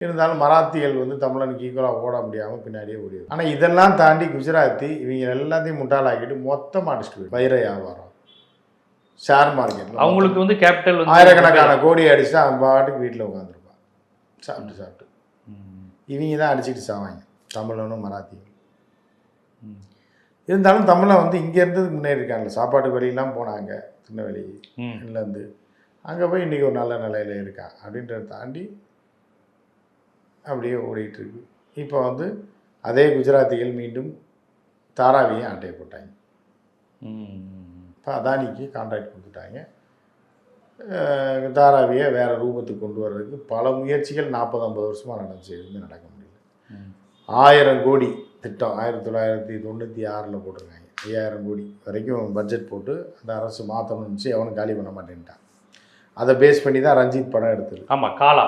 இருந்தாலும் மராத்திகள் வந்து தமிழனுக்கு ஈக்குவலாக ஓட முடியாமல் பின்னாடியே ஓடிது ஆனால் இதெல்லாம் தாண்டி குஜராத்தி இவங்க எல்லாத்தையும் முட்டாளாக்கிட்டு மொத்தமாக அடிச்சுட்டு. வைர வியாபாரம். ஷேர் மார்க்கெட் அவங்களுக்கு வந்து கேபிட்டல் ஆயிரக்கணக்கான கோடி அடிச்சுட்டு அவன் பாட்டுக்கு வீட்டில் உட்காந்துருப்பான் சாப்பிட்டு சாப்பிட்டு. இவங்க தான் அடிச்சுட்டு சாவாங்க. தமிழனும் மராத்தியும். இருந்தாலும் தமிழன் வந்து இங்கேருந்து முன்னேறி இருக்காங்க சாப்பாட்டு வழியெல்லாம் போனாங்க திருநெல்வேலி ம். இருந்து அங்கே போய் இன்றைக்கி ஒரு நல்ல நிலையில் இருக்கான் அப்படின்றத தாண்டி அப்படியே ஓடிட்டு இருக்கு இப்போ வந்து அதே குஜராத்திகள் மீண்டும் தாராவியை ஆட்டையை போட்டாங்க. இப்போ அதானிக்கு கான்ட்ராக்ட் கொடுத்துட்டாங்க. தாராவியை வேறு ரூபத்துக்கு கொண்டு வர்றதுக்கு பல முயற்சிகள் நாற்பது ஐம்பது வருஷமாக நடந்துச்சு. எதுவுமே நடக்க முடியல. ஆயிரம் கோடி திட்டம் ஆயிரத்தி தொள்ளாயிரத்தி தொண்ணூற்றி ஆறில் போட்டிருக்காங்க. ஐயாயிரம் கோடி வரைக்கும் பட்ஜெட் போட்டு அந்த அரசு மாற்றணும்னு எவனும் காலி பண்ண மாட்டேன்ட்டான். அதை பேஸ் பண்ணி தான் ரஞ்சித் படம் எடுத்தது. ஆமா காலா.